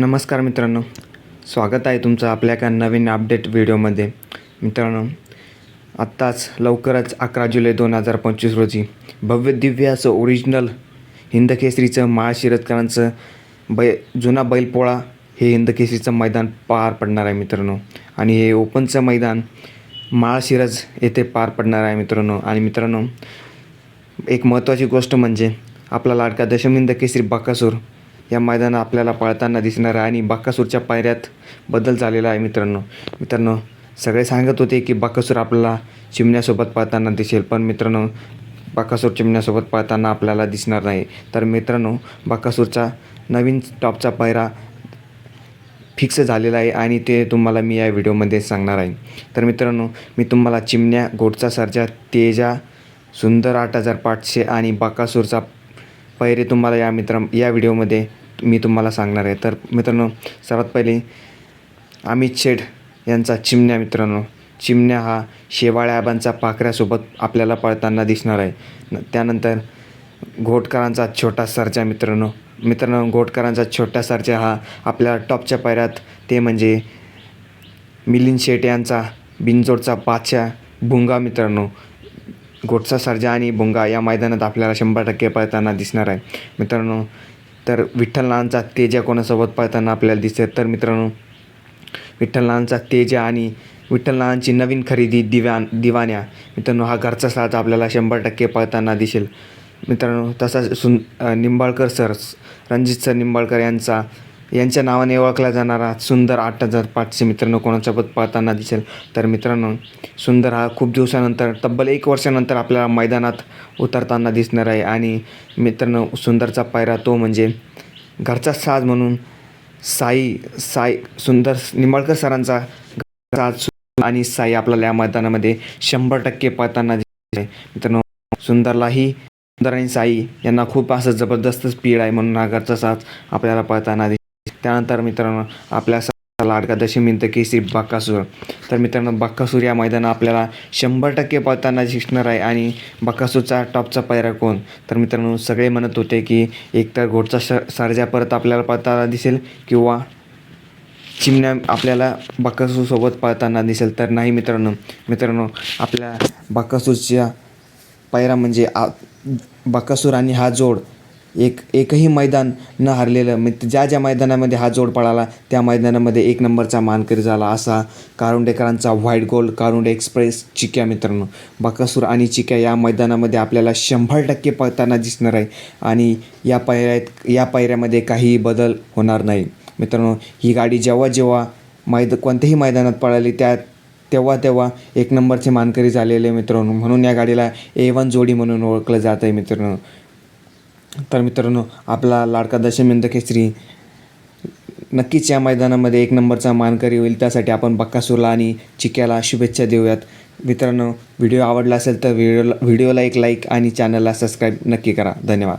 नमस्कार मित्रांनो. स्वागत आहे तुमचं आपल्या एका नवीन अपडेट व्हिडिओमध्ये मित्रांनो आत्ताच लवकरच अकरा जुलै दोन हजार पंचवीस रोजी भव्य दिव्य असं ओरिजिनल हिंदकेसरीचं माळशिरतकरांचं बै जुना बैलपोळा हे हिंदकेसरीचं मैदान पार पडणार आहे मित्रांनो. आणि हे ओपनचं मैदान माळशिरज येथे पार पडणार आहे मित्रांनो. आणि मित्रांनो एक महत्त्वाची गोष्ट म्हणजे आपला लाडका दशमिंद केसरी बाकासूर या मैदानात आपल्याला पळताना दिसणार आहे आणि बाकासूरच्या पायऱ्यात बदल झालेला आहे मित्रांनो. मित्रांनो सगळे सांगत होते की बाकासूर आपल्याला चिमण्यासोबत पळताना दिसेल पण मित्रांनो बाकासूर चिमण्यासोबत पळताना आपल्याला दिसणार नाही. तर मित्रांनो बाकासूरचा नवीन टॉपचा पायरा फिक्स झालेला आहे आणि ते तुम्हाला मी या व्हिडिओमध्ये सांगणार आहे. तर मित्रांनो मी तुम्हाला चिमण्या गोडचा सरजा तेजा सुंदर आठ हजार पाचशे आणि बाकासूरचा पैरे तुम्हाला या मित्र या व्हिडिओमध्ये मी तुम्हाला सांगणार आहे. तर मित्रांनो सर्वात पहिले अमित शेठ यांचा चिमण्या मित्रांनो. चिमण्या हा शेवाळ्या आबांचा पाखऱ्यासोबत आपल्याला पळताना दिसणार आहे. न- त्यानंतर घोटकरांचा छोटा सरच्या मित्रांनो. मित्रांनो घोटकरांचा छोटा सरच्या हा आपल्या टॉपच्या पायऱ्यात ते म्हणजे मिलिंद शेठ यांचा बिनजोडचा बादशाह भुंगा मित्रांनो. घोटचा सरजा आणि भुंगा या मैदानात आपल्याला शंभर टक्के पळताना दिसणार आहे. मित्रांनो तर विठ्ठलनांचा तेजा कोणासोबत पळताना आपल्याला दिसेल तर मित्रांनो विठ्ठलनांचा तेजा आणि विठ्ठलनांची नवीन खरेदी दिव्या दिवाण्या. मित्रांनो हा घरचा साज आपल्याला शंभर टक्के पळताना दिसेल. मित्रांनो तसाच सुन निंबाळकर सर रणजित सर निंबाळकर यांचा यांच्या नावाने ओळखला जाणारा सुंदर आठ हजार पाचशे मित्रांनो कोणासोबत पळताना दिसेल तर मित्रांनो सुंदर हा खूप दिवसानंतर तब्बल एक वर्षानंतर आपल्याला मैदानात उतरताना दिसणार आहे. आणि मित्रांनो सुंदरचा पायरा तो म्हणजे घरचा साज म्हणून साई साई सुंदर निंबाळकर सरांचा साज आणि साई आपल्याला या मैदानामध्ये शंभर टक्के पळताना दिसते मित्रांनो सुंदरलाही सुंदर आणि साई यांना खूप असं जबरदस्त स्पीड आहे म्हणून हा घरचा साज आपल्याला पळताना दि त्यानंतर मित्रांनो आपल्या सा- लाडका दशमिंत केसरी बाक्कासूर तर मित्रांनो बाकासूर या मैदानात आपल्याला शंभर टक्के पळताना दिसणार आहे आणि बक्कासूरचा टॉपचा पायरा कोण? तर मित्रांनो सगळे म्हणत होते की एकतर घोडचा श सरजा परत आपल्याला पळताना दिसेल किंवा चिमण्या आपल्याला बाकासूरसोबत पळताना दिसेल. तर नाही मित्रांनो मित्रांनो आपल्या बाकासूरच्या पायरा म्हणजे आ बाक्कासूर आणि हा जोड एक एकही मैदान न हरलेलं मित ज्या ज्या मैदानामध्ये हा जोड पळाला त्या मैदानामध्ये एक नंबरचा मानकरी झाला असा कारुंडेकरांचा व्हाईट गोल्ड कारुंडे एक्सप्रेस चिक्या मित्रांनो. बाकासूर आणि चिक्या या मैदानामध्ये आपल्याला शंभर टक्के पळताना दिसणार आहे आणि या पायऱ्यात या पायऱ्यामध्ये काहीही बदल होणार नाही. मित्रांनो ही गाडी जेव्हा जेव्हा मैद कोणत्याही मैदानात पळाली त्या तेव्हा तेव्हा एक नंबरचे मानकरी झालेले मित्रांनो. म्हणून या गाडीला ए वन जोडी म्हणून ओळखलं जात आहे मित्रांनो. तर मित्रांनो आपला लाडका दशमिंद केसरी नक्कीच या मैदानामध्ये एक नंबरचा मानकरी होईल. त्यासाठी आपण बक्कासूरला आणि चिक्याला शुभेच्छा देऊयात. मित्रांनो व्हिडिओ आवडला असेल तर व्हिडिओला व्हिडिओला एक लाईक आणि चॅनलला सबस्क्राईब नक्की करा. धन्यवाद.